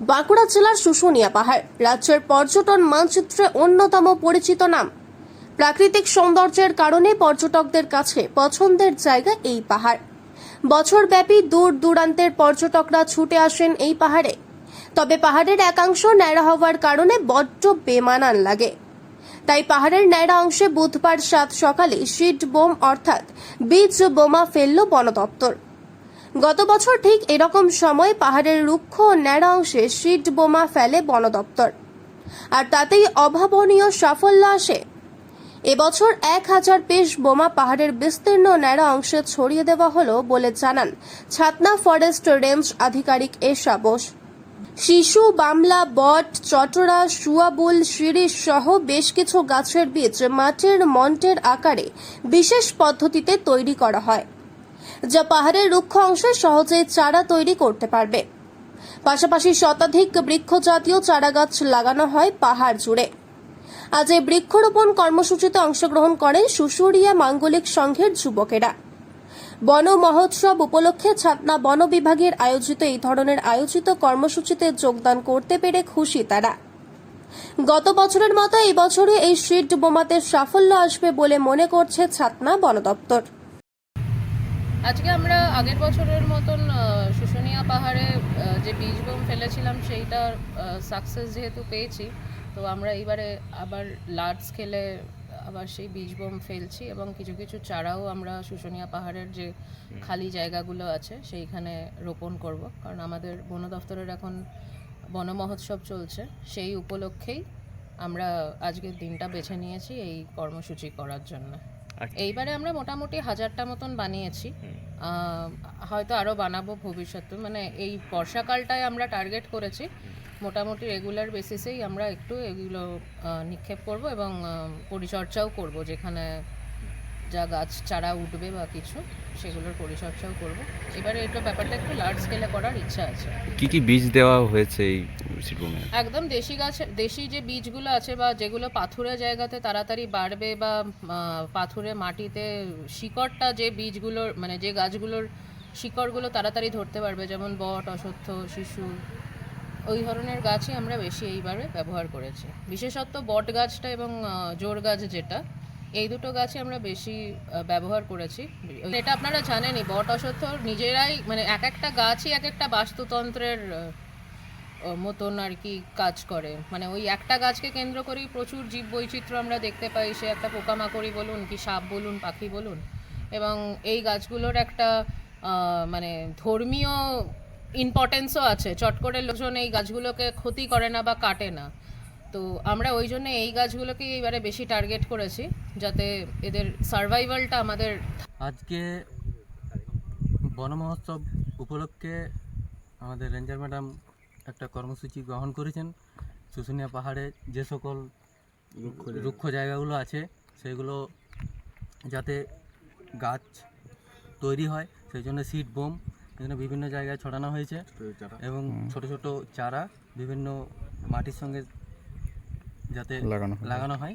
বাঁকুড়া জেলার শুশুনিয়া পাহাড়। রাজ্যের পর্যটন মানচিত্রে অন্যতম পরিচিত নাম। প্রাকৃতিক সৌন্দর্যের কারণে পর্যটকদের কাছে পছন্দের জায়গা এই পাহাড়। বছরব্যাপী দূর দূরান্তের পর্যটকরা ছুটে আসেন এই পাহাড়ে। তবে পাহাড়ের একাংশ ন্যাড়া হওয়ার কারণে বড্ড বেমানান লাগে। তাই পাহাড়ের ন্যাড়া অংশে বুধবার সাত সকালে শিট বোম অর্থাৎ বীজ বোমা ফেলল বন দপ্তর গত বছর ঠিক এরকম সময় পাহাড়ের রুক্ষ ন্যাড়া অংশে শিট বোমা ফেলে বন দপ্তর। আর তাতেই অভাবনীয় সাফল্য আসে। এবছর এক হাজার পিস বোমা পাহাড়ের বিস্তীর্ণ ন্যাড়া অংশে ছড়িয়ে দেওয়া হলো বলে জানান ছাতনা ফরেস্ট রেঞ্জ আধিকারিক এশা বোস। শিশু, বামলা, বট, চটরা সুয়াবুল শিরিষ সহ বেশ কিছু গাছের বীজ মাটির মন্টের আকারে বিশেষ পদ্ধতিতে তৈরি করা হয়। যা পাহাড়ের রুক্ষ অংশে সহজেই চারা তৈরি করতে পারবে। পাশাপাশি শতাধিক বৃক্ষ জাতীয় চারা গাছ লাগানো হয় পাহাড় জুড়ে। আজ এই বৃক্ষরোপণ কর্মসূচিতে অংশগ্রহণ করেন সুশুরিয়া মাঙ্গলিক সংঘের যুবকেরা। বন মহোৎসব উপলক্ষে ছাতনা বন বিভাগের আয়োজিত এই ধরনের আয়োজিত কর্মসূচিতে যোগদান করতে পেরে খুশি তারা। গত বছরের মতো এই বছরে এই শিট বোমাতে সাফল্য আসবে বলে মনে করছে ছাতনা বন দপ্তর। আজকে আমরা আগের বছরের মতন শুশুনিয়া পাহাড়ে যে বীজ বোম ফেলেছিলাম সেইটার সাকসেস যেহেতু পেয়েছি তো আমরা এইবারে আবার লার্জ স্কেলে আবার সেই বীজ বোম ফেলছি এবং কিছু কিছু চারাও আমরা শুশুনিয়া পাহাড়ের যে খালি জায়গাগুলো আছে সেইখানে রোপণ করব। কারণ আমাদের বন দপ্তরের এখন বন মহোৎসব চলছে সেই উপলক্ষেই আমরা আজকের দিনটা বেছে নিয়েছি এই কর্মসূচি করার জন্য। এইবারে আমরা মোটামুটি হাজারটা মতন বানিয়েছি। হয়তো আরও বানাবো ভবিষ্যতে। মানে এই বর্ষাকালটায় আমরা টার্গেট করেছি। মোটামুটি রেগুলার বেসিসেই আমরা একটু এগুলো নিক্ষেপ করব এবং পরিচর্চাও পরিচর্যাও করব যেখানে যা গাছ চারা উঠবে বা কিছু সেগুলোর পরিচর্যাও করব। এবারে এটা ব্যাপারটা একটু লার্জ স্কেলে করার ইচ্ছা আছে। কি কি বীজ দেওয়া হয়েছে এই শিল্পমে একদম দেশি গাছ দেশি যে বীজগুলো আছে বা যেগুলো পাথুরে জায়গাতে তাড়াতাড়ি বাড়বে বা পাথুরে মাটিতে শিকড়টা যে বীজগুলোর মানে যে গাছগুলোর শিকড়গুলো তাড়াতাড়ি ধরতে পারবে যেমন বট অশ্বত্থ শিশু ওই ধরনের গাছই আমরা বেশি এইবারে ব্যবহার করেছি। বিশেষত বট গাছটা এবং জোর গাছ যেটা এই দুটো গাছই আমরা বেশি ব্যবহার করেছি। এটা আপনারা জানেনই, বট অশ্বত্থ নিজেরাই মানে এক একটা গাছই এক একটা বাস্তুতন্ত্রের মতন আর কি কাজ করে। মানে ওই একটা গাছকে কেন্দ্র করেই প্রচুর জীব বৈচিত্র্য আমরা দেখতে পাই। সে একটা পোকামাকড়ি বলুন কি সাপ বলুন, পাখি বলুন। এবং এই গাছগুলোর একটা মানে ধর্মীয় ইম্পর্টেন্সও আছে। চট করে লোকজন এই গাছগুলোকে ক্ষতি করে না বা কাটে না। তো আমরা ওই জন্য এই গাছগুলোকে এবারে বেশি টার্গেট করেছি। যাতে এদের সার্ভাইভালটা আমাদের আজকে বন মহোৎসব উপলক্ষে আমাদের রেঞ্জার ম্যাডাম একটা কর্মসূচি গ্রহণ করেছেন। শুশুনিয়া পাহাড়ে যে সকল রুক্ষ জায়গাগুলো আছে সেগুলো যাতে গাছ তৈরি হয় সেই জন্য সিড বোম এখানে বিভিন্ন জায়গায় ছড়ানো হয়েছে এবং ছোট ছোট চারা বিভিন্ন মাটির সঙ্গে যাতে লাগানো হয়।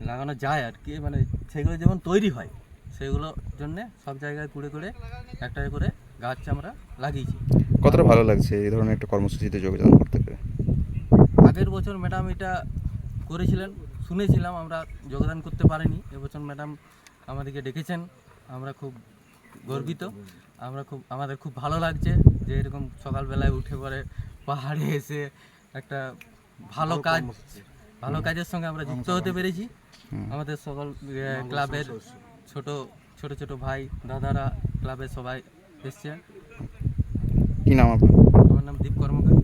লাগানো যায় আর কি মানে সেগুলো যেমন তৈরি হয় সেগুলোর জন্যে সব জায়গায় কুড়ে করে একটা করে গাছ আমরা লাগিয়েছি। কতটা ভালো লাগছে এই ধরনের একটা কর্মসূচিতে যোগদান করতে পেরে? আগের বছর ম্যাডাম এটা করেছিলেন শুনেছিলাম আমরা যোগদান করতে পারিনি এবছর ম্যাডাম আমাদেরকে ডেকেছেন আমরা খুব গর্বিত আমরা খুব আমাদের খুব ভালো লাগছে যে এরকম সকালবেলায় উঠে পরে পাহাড়ে এসে একটা ভালো কাজ ভালো কাজের সঙ্গে আমরা যুক্ত হতে পেরেছি। আমাদের সকল ক্লাবের ছোট ছোট ছোট ভাই দাদারা ক্লাবের সবাই এসছে। কি নাম আপনার? আমার নাম দীপ কর্মকার।